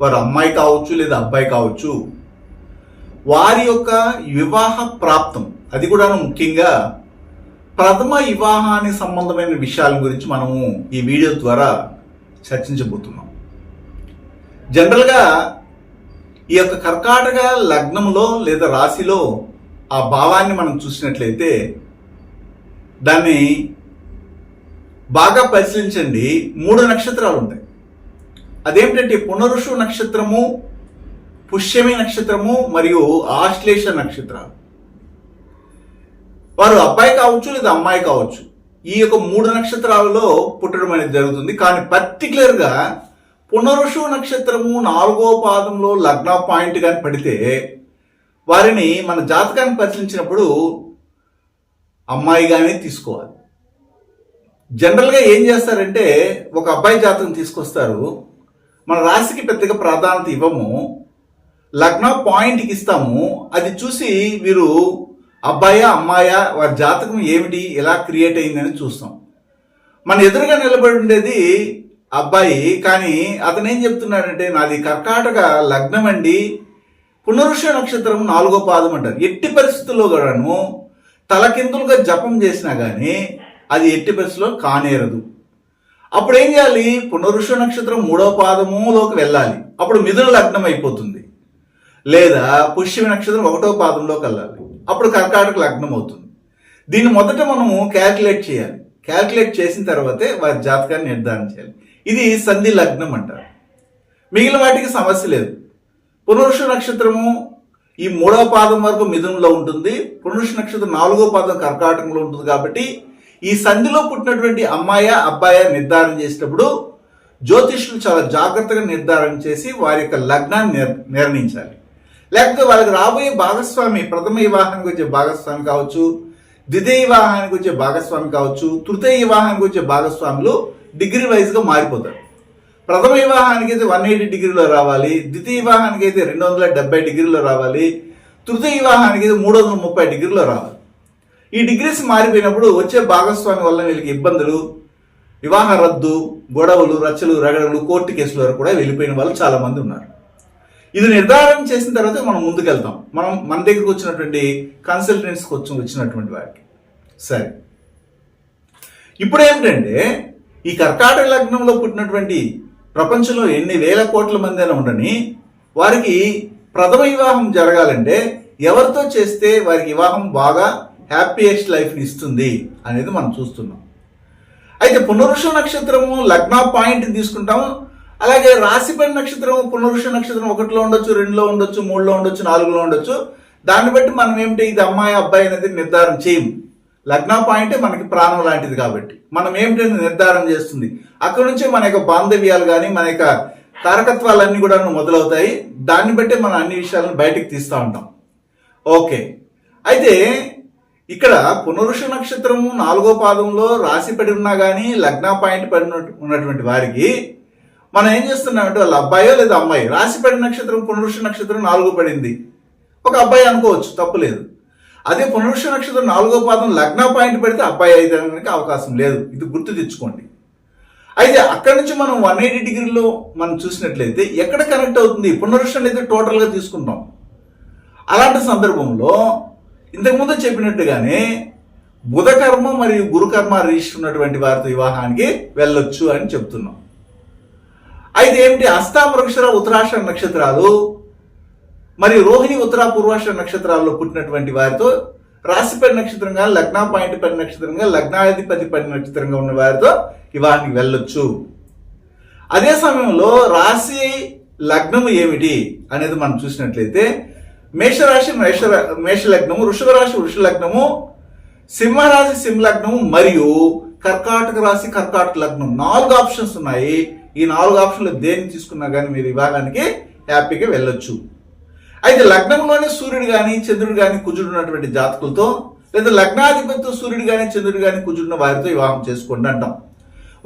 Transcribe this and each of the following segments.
వారు అమ్మాయి కావచ్చు లేదా అబ్బాయి కావచ్చు వారి యొక్క వివాహ ప్రాప్తం అది కూడా ముఖ్యంగా ప్రథమ వివాహానికి సంబంధమైన విషయాల గురించి మనము ఈ వీడియో ద్వారా చర్చించబోతున్నాం. జనరల్గా ఈ యొక్క కర్కాటక లగ్నంలో లేదా రాశిలో ఆ భావాన్ని మనం చూసినట్లయితే దాన్ని బాగా పరిశీలించండి. మూడు నక్షత్రాలు ఉంటాయి అదేమిటంటే పునరుషు నక్షత్రము పుష్యమి నక్షత్రము మరియు ఆశ్లేష నక్షత్రాలు. వారు అబ్బాయి కావచ్చు లేదా అమ్మాయి కావచ్చు. ఈ యొక్క మూడు నక్షత్రాలలో పుట్టడం అనేది జరుగుతుంది. కానీ పర్టికులర్గా పునరుషు నక్షత్రము నాలుగో పాదంలో లగ్న పాయింట్ కానీ పడితే వారిని మన జాతకాన్ని పరిశీలించినప్పుడు అమ్మాయిగానే తీసుకోవాలి. జనరల్గా ఏం చేస్తారంటే ఒక అబ్బాయి జాతకం తీసుకొస్తారు. మన రాశికి పెద్దగా ప్రాధాన్యత ఇవ్వము. లగ్న పాయింట్కి ఇస్తాము. అది చూసి వీరు అబ్బాయా అమ్మాయా వారి జాతకం ఏమిటి ఎలా క్రియేట్ అయిందని చూస్తాం. మన ఎదురుగా నిలబడి ఉండేది అబ్బాయి కానీ అతను ఏం చెప్తున్నాడంటే నాది కర్కాటక లగ్నం అండి. పునరుష నక్షత్రం నాలుగో పాదం అంటారు. ఎట్టి పరిస్థితుల్లో కూడాను తలకిందులుగా జపం చేసినా కానీ అది ఎట్టి పరిస్థితుల్లో కానేరదు. అప్పుడు ఏం చేయాలి? పునరుష నక్షత్రం మూడో పాదములోకి వెళ్ళాలి. అప్పుడు మిథున లగ్నం అయిపోతుంది. లేదా పుష్యమి నక్షత్రం ఒకటో పాదంలోకి వెళ్ళాలి. అప్పుడు కర్కాటక లగ్నం అవుతుంది. దీన్ని మొదట మనము క్యాల్కులేట్ చేయాలి. క్యాల్కులేట్ చేసిన తర్వాతే వారి జాతకాన్ని నిర్ధారణ చేయాలి. ఇది సంధి లగ్నం అంటారు. మిగిలిన వాటికి సమస్య లేదు. పునరుష నక్షత్రము ఈ మూడవ పాదం వరకు మిథునంలో ఉంటుంది. పునరుష నక్షత్రం నాలుగో పాదం కర్కాటకంలో ఉంటుంది కాబట్టి ఈ సంధిలో పుట్టినటువంటి అమ్మాయ అబ్బాయ నిర్ధారణ చేసేటప్పుడు జ్యోతిష్యులు చాలా జాగ్రత్తగా నిర్ధారణ చేసి వారి యొక్క లగ్నాన్ని నిర్ నిర్ణయించాలి. లేకపోతే వాళ్ళకి రాబోయే భాగస్వామి ప్రథమ వివాహానికి వచ్చే భాగస్వామి కావచ్చు ద్వితీయ వివాహానికి వచ్చే భాగస్వామి కావచ్చు తృతీయ వివాహానికి వచ్చే భాగస్వాములు డిగ్రీ వైజ్గా మారిపోతారు. ప్రథమ వివాహానికి అయితే వన్ ఎయిటీ డిగ్రీలో రావాలి ద్వితీయ వివాహానికి అయితే రెండు వందల డెబ్బై డిగ్రీలో రావాలి తృతీయ వివాహానికి అయితే మూడు వందల ముప్పై డిగ్రీలో రావాలి. ఈ డిగ్రీస్ మారిపోయినప్పుడు వచ్చే భాగస్వామి వల్ల వీళ్ళకి ఇబ్బందులు వివాహ రద్దు గొడవలు రచ్చలు రగడలు కోర్టు కేసుల వరకు కూడా వెళ్ళిపోయిన వాళ్ళు చాలామంది ఉన్నారు. ఇది నిర్ధారణ చేసిన తర్వాత మనం ముందుకెళ్తాం. మనం మన దగ్గరకు వచ్చినటువంటి కన్సల్టెంట్స్కి వచ్చి వచ్చినటువంటి వారికి. సరే. ఇప్పుడు ఏమిటంటే ఈ కర్కాటక లగ్నంలో పుట్టినటువంటి ప్రపంచంలో ఎన్ని వేల కోట్ల మంది అయినా ఉండని వారికి ప్రథమ వివాహం జరగాలంటే ఎవరితో చేస్తే వారికి వివాహం బాగా హ్యాపీయెస్ట్ లైఫ్ని ఇస్తుంది అనేది మనం చూస్తున్నాం. అయితే పునరుష నక్షత్రము లగ్న పాయింట్ తీసుకుంటాము. అలాగే రాశిపడి నక్షత్రం పునరుష నక్షత్రం ఒకటిలో ఉండొచ్చు రెండులో ఉండొచ్చు మూడులో ఉండొచ్చు నాలుగులో ఉండొచ్చు. దాన్ని బట్టి మనం ఏమిటి? ఇది అమ్మాయి అబ్బాయి అనేది నిర్ధారణ చేయము లగ్న పాయింటే మనకి ప్రాణం లాంటిది కాబట్టి. మనం ఏమిటి నిర్ధారణ చేస్తుంది. అక్కడ నుంచే మన యొక్క బాంధవ్యాలు కానీ మన యొక్క తారకత్వాలన్నీ కూడా మొదలవుతాయి. దాన్ని బట్టే మనం అన్ని విషయాలను బయటకు తీస్తూ ఉంటాం. ఓకే. అయితే ఇక్కడ పునరుష నక్షత్రము నాలుగో పాదంలో రాశి పడి ఉన్నా కానీ లగ్న పాయింట్ పడిన ఉన్నటువంటి వారికి మనం ఏం చేస్తున్నామంటే వాళ్ళ అబ్బాయో లేదా అమ్మాయి రాశి పడిన నక్షత్రం పునరుష నక్షత్రం నాలుగో పడింది. ఒక అబ్బాయి అనుకోవచ్చు తప్పులేదు అదే పునరుష నక్షత్రం నాలుగో పాదం లగ్న పాయింట్ పెడితే అబ్బాయి అయితే అవకాశం లేదు. ఇది గుర్తు తెచ్చుకోండి. అయితే అక్కడి నుంచి మనం వన్ ఎయిటీ డిగ్రీలో మనం చూసినట్లయితే ఎక్కడ కనెక్ట్ అవుతుంది? పునరుషం అయితే టోటల్గా తీసుకుంటాం అలాంటి సందర్భంలో ఇంతకుముందు చెప్పినట్టుగానే బుధకర్మ మరియు గురుకర్మ రిజిస్టర్ ఉన్నటువంటి వారితో వివాహానికి వెళ్ళొచ్చు అని చెప్తున్నాం. అయితే ఏమిటి? అస్తామృక్షర ఉత్తరాష్ట్ర నక్షత్రాలు మరియు రోహిణి ఉత్తర పూర్వాష్ట్ర నక్షత్రాల్లో పుట్టినటువంటి వారితో రాశిపడి నక్షత్రంగా లగ్న పాయింట్ పడి నక్షత్రంగా లగ్నాధిపతి పడి నక్షత్రంగా ఉన్న వారితో వివాహానికి వెళ్ళొచ్చు. అదే సమయంలో రాశి లగ్నము ఏమిటి అనేది మనం చూసినట్లయితే మేషరాశి మేష మేష లగ్నము వృషభ రాశి వృష లగ్నము సింహరాశి సింహ లగ్నము మరియు కర్కాటక రాశి కర్కాటక లగ్నం. నాలుగు ఆప్షన్స్ ఉన్నాయి. ఈ నాలుగు ఆప్షన్లు దేన్ని తీసుకున్నా కానీ మీరు విభాగానికి హ్యాపీగా వెళ్ళొచ్చు. అయితే లగ్నంలోనే సూర్యుడు కానీ చంద్రుడు కానీ కుజుడు ఉన్నటువంటి జాతకులతో లేదా లగ్నాధిపతితో సూర్యుడు కానీ చంద్రుడు కానీ కుజుడున్న వారితో వివాహం చేసుకోండి అంటాం.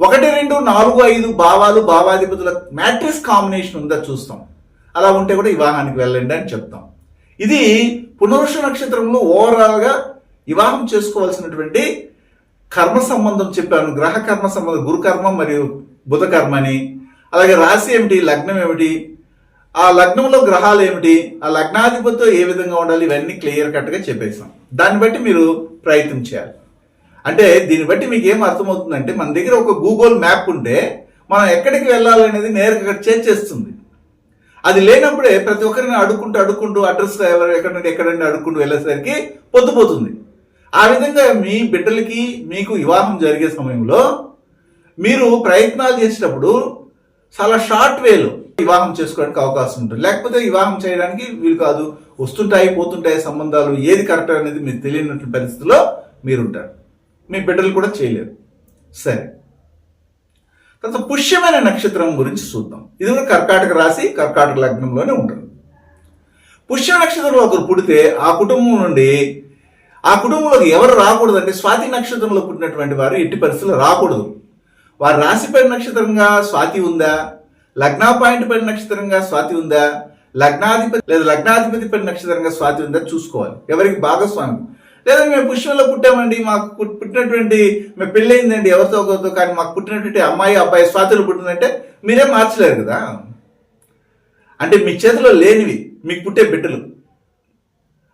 ఒకటి రెండు నాలుగు ఐదు భావాలు భావాధిపతుల మ్యాట్రిక్స్ కాంబినేషన్ ఉందా చూస్తాం. అలా ఉంటే కూడా వివాహానికి వెళ్ళండి అని చెప్తాం. ఇది పునరుష నక్షత్రంలో ఓవరాల్గా వివాహం చేసుకోవాల్సినటువంటి కర్మ సంబంధం చెప్పాను. గ్రహ కర్మ సంబంధం గురుకర్మ మరియు బుధకర్మ అని. అలాగే రాశి ఏమిటి లగ్నం ఏమిటి ఆ లగ్నంలో గ్రహాలు ఏమిటి ఆ లగ్నాధిపతితో ఏ విధంగా ఉండాలి ఇవన్నీ క్లియర్ కట్గా చెప్పేసాం దాన్ని బట్టి మీరు ప్రయత్నం చేయాలి. అంటే దీన్ని బట్టి మీకు ఏం అర్థమవుతుందంటే మన దగ్గర ఒక గూగుల్ మ్యాప్ ఉంటే మనం ఎక్కడికి వెళ్ళాలనేది నేరుగా అక్కడ చేర్చేస్తుంది. అది లేనప్పుడే ప్రతి ఒక్కరిని అడుక్కుంటూ అడుక్కుంటూ అడ్రస్ ఎవరు ఎక్కడ నుండి అడుక్కుంటూ వెళ్ళేసరికి పొద్దుపోతుంది. ఆ విధంగా మీ బిడ్డలకి మీకు వివాహం జరిగే సమయంలో మీరు ప్రయత్నాలు చేసేటప్పుడు చాలా షార్ట్ వేలో వివాహం చేసుకోవడానికి అవకాశం ఉంటుంది. లేకపోతే వివాహం చేయడానికి వీలు కాదు. వస్తుంటాయి పోతుంటాయి సంబంధాలు ఏది కరెక్ట్ అనేది మీకు తెలియనటువంటి పరిస్థితిలో మీరుంటారు మీ బిడ్డలు కూడా చేయలేరు. సరే. తర్వాత పుష్యమైన నక్షత్రం గురించి చూద్దాం. ఇది కూడా కర్కాటక రాశి కర్కాటక లగ్నంలోనే ఉంటుంది. పుష్య నక్షత్రంలో ఒకరు పుడితే ఆ కుటుంబం నుండి ఆ కుటుంబంలోకి ఎవరు రాకూడదంటే స్వాతి నక్షత్రంలో పుట్టినటువంటి వారు ఎట్టి పరిస్థితుల్లో రాకూడదు. వారు రాశిపై నక్షత్రంగా స్వాతి ఉందా? లగ్నా పాయింట్ పైన నక్షత్రంగా స్వాతి ఉందా? లగ్నాధిపతి లేదా లగ్నాధిపతి పైన నక్షత్రంగా స్వాతి ఉందా? చూసుకోవాలి. ఎవరికి? భాగస్వామి. లేదా మేము పుష్పంలో పుట్టామండి మాకు పుట్టినటువంటి మేము పెళ్ళయిందండి ఎవరితో ఒకరితో కానీ మాకు పుట్టినటువంటి అమ్మాయి అబ్బాయి స్వాతులు పుట్టిందంటే మీరే మార్చలేరు కదా. అంటే మీ చేతిలో లేనివి మీకు పుట్టే బిడ్డలు.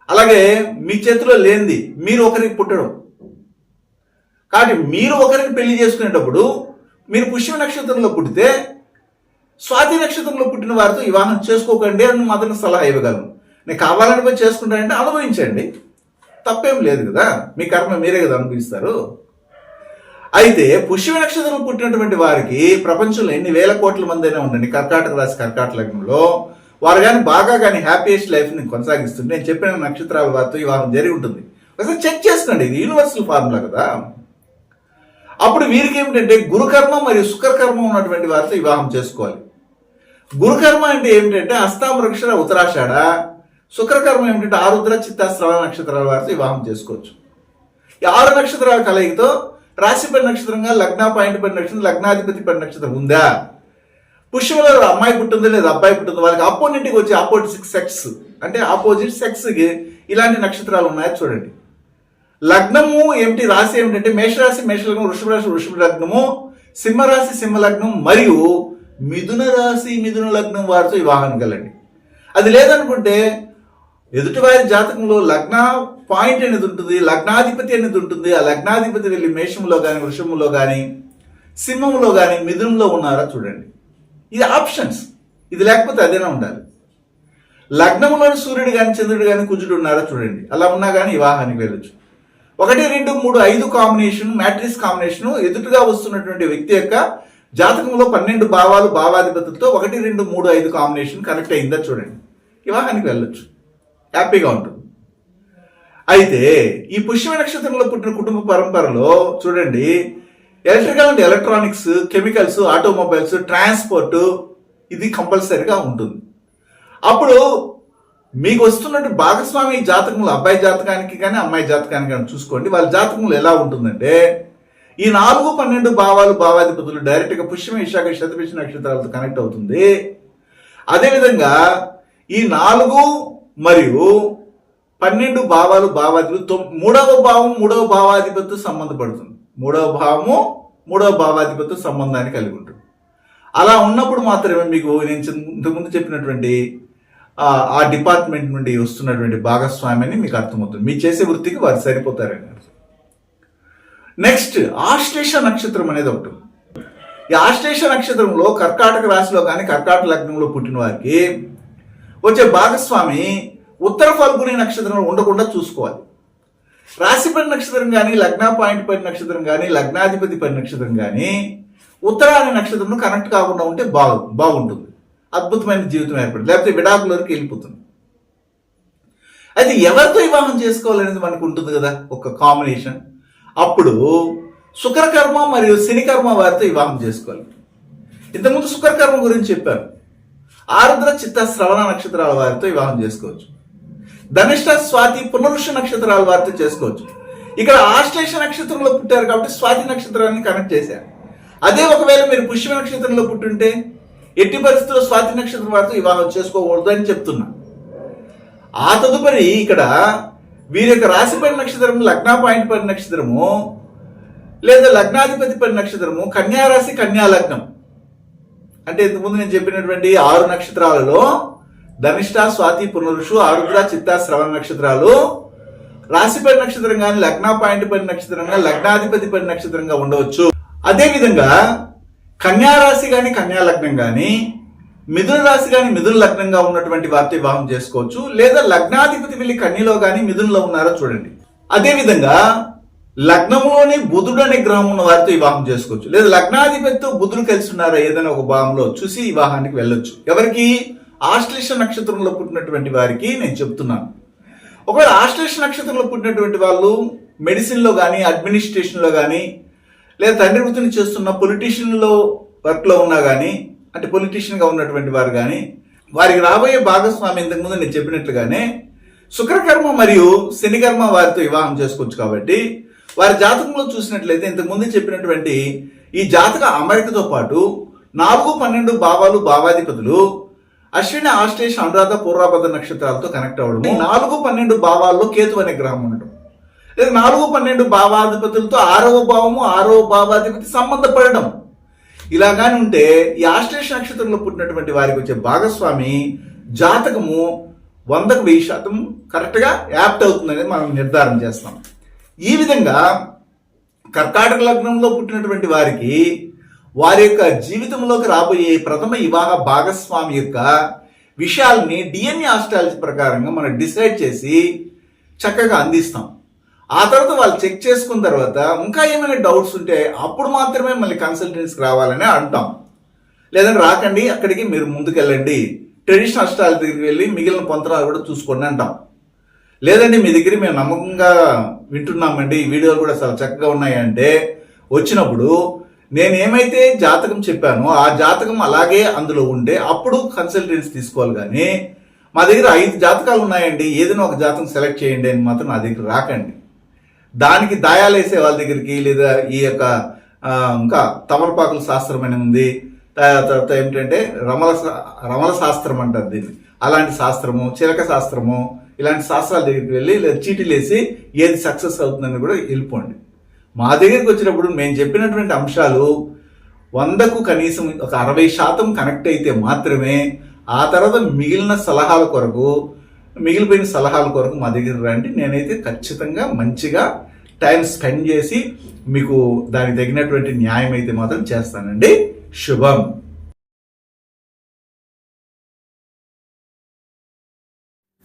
అలాగే మీ చేతిలో లేనిది మీరు ఒకరికి పుట్టడం. కాబట్టి మీరు ఒకరిని పెళ్ళి చేసుకునేటప్పుడు మీరు పుష్య నక్షత్రంలో పుట్టితే స్వాతి నక్షత్రంలో పుట్టిన వారితో వివాహం చేసుకోకండి అని మాత్రం సలహా ఇవ్వగలను. నేను కావాలని పోయి చేసుకుంటానంటే అనుభవించండి. తప్పేం లేదు కదా? మీ కర్మ మీరే కదా అనుభవిస్తారు? అయితే పుష్య నక్షత్రం పుట్టినటువంటి వారికి ప్రపంచంలో ఎన్ని వేల కోట్ల మంది అయినా ఉండండి. కర్కాటక రాశి కర్కాటక లగ్నంలో వారు కానీ బాగా కానీ హ్యాపీయెస్ట్ లైఫ్ని కొనసాగిస్తుంది కొనసాగిస్తుంటే నేను చెప్పిన నక్షత్రాల వారితో వారం జరిగి ఉంటుంది. ఒకసారి చెక్ చేసుకోండి. ఇది యూనివర్సల్ ఫార్ములా కదా? అప్పుడు వీరికి ఏమిటంటే గురుకర్మ మరియు శుక్రకర్మ ఉన్నటువంటి వారితో వివాహం చేసుకోవాలి. గురుకర్మ అంటే ఏమిటంటే అస్తామృక్షర ఉత్తరాషాఢ శుక్రకర్మ ఏమిటంటే ఆరుద్ర చిత్త శ్రవణ నక్షత్రాల వారితో వివాహం చేసుకోవచ్చు. ఈ ఆరు నక్షత్రాల కలయికతో రాశిపడి నక్షత్రంగా లగ్న పాయింట్ పడి నక్షత్రం లగ్నాధిపతి పడి నక్షత్రం ఉందా? పుష్యంలో అమ్మాయి పుట్టింది లేదా అబ్బాయి పుట్టింది వాళ్ళకి అపోనెంట్కి వచ్చి ఆపోజిట్ సెక్స్ అంటే ఆపోజిట్ సెక్స్కి ఇలాంటి నక్షత్రాలు ఉన్నాయో చూడండి. లగ్నము ఏమిటి రాశి ఏమిటంటే మేషరాశి మేషలగ్నం వృషభ రాశి వృషభ లగ్నము సింహరాశి సింహ లగ్నం మరియు మిథున రాశి మిథున లగ్నం వారితో వివాహం కలండి అది లేదనుకుంటే ఎదుటివారి జాతకంలో లగ్న పాయింట్ అనేది ఉంటుంది లగ్నాధిపతి అనేది ఉంటుంది. ఆ లగ్నాధిపతి వెళ్ళి మేషంలో కానీ వృషములో కానీ సింహంలో కానీ మిథునంలో ఉన్నారా చూడండి. ఇది ఆప్షన్స్. ఇది లేకపోతే అదేనా ఉండాలి. లగ్నంలోని సూర్యుడు కానీ చంద్రుడు కానీ కుజుడు ఉన్నారా చూడండి. అలా ఉన్నా కానీ వివాహానికి వెళ్ళొచ్చు. ఒకటి రెండు మూడు ఐదు కాంబినేషన్ మ్యాట్రిక్స్ కాంబినేషన్ ఎదుటిగా వస్తున్నటువంటి వ్యక్తి యొక్క జాతకంలో పన్నెండు భావాలు భావాధిపతులతో ఒకటి రెండు మూడు ఐదు కాంబినేషన్ కనెక్ట్ అయిందా చూడండి. వివాహానికి వెళ్ళొచ్చు. హ్యాపీగా ఉంటుంది. అయితే ఈ పుష్య నక్షత్రంలో పుట్టిన కుటుంబ పరంపరలో చూడండి electrical and electronics chemicals automobiles transport ఇది కంపల్సరీగా ఉంటుంది. అప్పుడు మీకు వస్తున్నట్టు భాగస్వామి జాతకంలో అబ్బాయి జాతకానికి కానీ అమ్మాయి జాతకానికి కానీ చూసుకోండి వాళ్ళ జాతకంలో ఎలా ఉంటుందంటే ఈ నాలుగు పన్నెండు భావాలు భావాధిపతులు డైరెక్ట్గా పుష్యమ విశాఖ శతభిష నక్షత్రాలతో కనెక్ట్ అవుతుంది. అదేవిధంగా ఈ నాలుగు మరియు పన్నెండు భావాలు భావాధిపతి తొమ్- మూడవ భావం మూడవ భావాధిపతితో సంబంధపడుతుంది. మూడవ భావము మూడవ భావాధిపతితో సంబంధాన్ని కలిగి ఉంటుంది. అలా ఉన్నప్పుడు మాత్రమే మీకు నేను ఇంతకుముందు చెప్పినటువంటి ఆ డిపార్ట్మెంట్ నుండి వస్తున్నటువంటి భాగస్వామ్యాన్ని మీకు అర్థమవుతుంది. మీ చేసే వృత్తికి వారు సరిపోతారని నెక్స్ట్ ఆశ్లేష నక్షత్రం అనేది ఒకటి ఈ ఆశ్లేష నక్షత్రంలో కర్కాటక రాశిలో కానీ కర్కాటక లగ్నంలో పుట్టిన వారికి వచ్చే భాగస్వామి ఉత్తర ఫల్గుని నక్షత్రంలో ఉండకుండా చూసుకోవాలి. రాశిపడి నక్షత్రం కానీ లగ్న పాయింట్ పడి నక్షత్రం కానీ లగ్నాధిపతి పడి నక్షత్రం కానీ ఉత్తరాని నక్షత్రం కనెక్ట్ కాకుండా ఉంటే బాగు బాగుంటుంది. అద్భుతమైన జీవితం ఏర్పడింది లేకపోతే విడాకులకి వెళ్ళిపోతుంది. అయితే ఎవరితో వివాహం చేసుకోవాలనేది మనకు ఉంటుంది కదా ఒక కాంబినేషన్ అప్పుడు శుక్రకర్మ మరియు శనికర్మ వారితో వివాహం చేసుకోవాలి. ఇంతకుముందు శుక్రకర్మ గురించి చెప్పాను. ఆరుద్ర చిత్త శ్రవణ నక్షత్రాల వారితో వివాహం చేసుకోవచ్చు. ధనిష్ట స్వాతి పునరుష నక్షత్రాల వారితో చేసుకోవచ్చు. ఇక్కడ ఆశ్లేష నక్షత్రంలో పుట్టారు కాబట్టి స్వాతి నక్షత్రాన్ని కనెక్ట్ చేశారు. అదే ఒకవేళ మీరు పుష్య నక్షత్రంలో పుట్టుంటే ఎట్టి పరిస్థితుల్లో స్వాతి నక్షత్రం వారితో వివాహం చేసుకోకూడదు అని చెప్తున్నా. ఆ తదుపరి ఇక్కడ వీరి యొక్క రాశి నక్షత్రము నక్షత్రం లగ్న పాయింట్ పడి నక్షత్రము లేదా లగ్నాధిపతి పడి నక్షత్రము కన్యారాశి కన్యాలగ్నం. కన్యా లగ్నం అంటే ఇంతకుముందు నేను చెప్పినటువంటి ఆరు నక్షత్రాలలో ధనిష్ట స్వాతి పునరుషు ఆరుద్ర చిత్త శ్రవణ నక్షత్రాలు. రాశిపై నక్షత్రం కానీ లగ్న పాయింట్ పడి నక్షత్రంగా లగ్నాధిపతి పడి నక్షత్రంగా ఉండవచ్చు. అదేవిధంగా కన్యారాశి కన్యా రాశి కానీ కన్యా లగ్నం కానీ మిథున రాశి కానీ మిథున లగ్నంగా ఉన్నటువంటి వారితో వివాహం చేసుకోవచ్చు. లేదా లగ్నాధిపతి వెళ్ళి కన్యలో కానీ మిథునలో ఉన్నారో చూడండి. అదేవిధంగా లగ్నంలోని బుధుడు అనే గ్రహం ఉన్న వారితో వివాహం చేసుకోవచ్చు. లేదా లగ్నాధిపతితో బుధుడు కలిసి ఉన్నారా ఏదైనా ఒక భావంలో చూసి వివాహానికి వెళ్ళొచ్చు. ఎవరికి? ఆశ్లేష నక్షత్రంలో పుట్టినటువంటి వారికి నేను చెప్తున్నాను. ఒకవేళ ఆశ్లేష నక్షత్రంలో పుట్టినటువంటి వాళ్ళు మెడిసిన్లో కానీ అడ్మినిస్ట్రేషన్లో కానీ లేదా తండ్రి వృత్తిని చేస్తున్న పొలిటీషియన్లో వర్క్లో ఉన్నా కానీ అంటే పొలిటీషియన్గా ఉన్నటువంటి వారు కానీ వారికి రాబోయే భాగస్వామి ఇంతకుముందు నేను చెప్పినట్లుగానే శుక్రకర్మ మరియు శనికర్మ వారితో వివాహం చేసుకోవచ్చు కాబట్టి వారి జాతకంలో చూసినట్లయితే ఇంతకుముందు చెప్పినటువంటి ఈ జాతక అమరికతో పాటు నాలుగు పన్నెండు భావాలు భావాధిపతులు అశ్విని ఆశ్లేష అనురాధ పూర్వాపద నక్షత్రాలతో కనెక్ట్ అవ్వడం నాలుగు పన్నెండు భావాల్లో కేతు అనే గ్రహం ఉండడం లేదా నాలుగు పన్నెండు భావాధిపతులతో ఆరవ భావము ఆరవ భావాధిపతి సంబంధపడడం. ఇలా కానీ ఉంటే ఈ ఆశ్లేష నక్షత్రంలో పుట్టినటువంటి వారికి వచ్చే భాగస్వామి జాతకము వందకు వెయ్యి శాతం కరెక్ట్గా యాప్ట్ అవుతుందని మనం నిర్ధారణ చేస్తాం. ఈ విధంగా కర్కాటక లగ్నంలో పుట్టినటువంటి వారికి వారి యొక్క జీవితంలోకి రాబోయే ప్రథమ వివాహ భాగస్వామి యొక్క విషయాల్ని డిఎన్ఏ ఆస్ట్రాలజీ ప్రకారంగా మనం డిసైడ్ చేసి చక్కగా అందిస్తాం. ఆ తర్వాత వాళ్ళు చెక్ చేసుకున్న తర్వాత ఇంకా ఏమైనా డౌట్స్ ఉంటే అప్పుడు మాత్రమే మళ్ళీ కన్సల్టెన్సీకి రావాలని అంటాం. లేదంటే రాకండి అక్కడికి మీరు ముందుకెళ్ళండి. ట్రెడిషనల్ అస్ట్రాలజీ దగ్గరికి వెళ్ళి మిగిలిన పొంతరాలు కూడా చూసుకోండి అంటాం. లేదండి మీ దగ్గర మేము నమ్మకంగా వింటున్నామండి. ఈ వీడియోలు కూడా చాలా చక్కగా ఉన్నాయంటే వచ్చినప్పుడు నేను ఏమైతే జాతకం చెప్పానో ఆ జాతకం అలాగే అందులో ఉంటే అప్పుడు కన్సల్టెన్సీ తీసుకోవాలి కానీ మా దగ్గర ఐదు జాతకాలు ఉన్నాయండి. ఏదైనా ఒక జాతకం సెలెక్ట్ చేయండి అని మాత్రం నా దగ్గర రాకండి. దానికి దాయాలు వేసే వాళ్ళ దగ్గరికి లేదా ఈ యొక్క ఇంకా తమలపాకుల శాస్త్రం అని ఉంది. తర్వాత ఏమిటంటే రమల రమల శాస్త్రం అంటారు దీన్ని. అలాంటి శాస్త్రము చిలక శాస్త్రము ఇలాంటి శాస్త్రాల దగ్గరికి వెళ్ళి లేదా చీటీలు వేసి ఏది సక్సెస్ అవుతుందని కూడా వెళ్ళిపోండి. మా దగ్గరికి వచ్చినప్పుడు మేము చెప్పినటువంటి అంశాలు వందకు కనీసం ఒక అరవై శాతం కనెక్ట్ అయితే మాత్రమే ఆ తర్వాత మిగిలిన సలహాల కొరకు మిగిలిపోయిన సలహాల కొరకు మా దగ్గర రండి. నేనైతే ఖచ్చితంగా మంచిగా టైం స్పెండ్ చేసి మీకు దానికి తగినటువంటి న్యాయం అయితే మాత్రం చేస్తానండి. శుభం.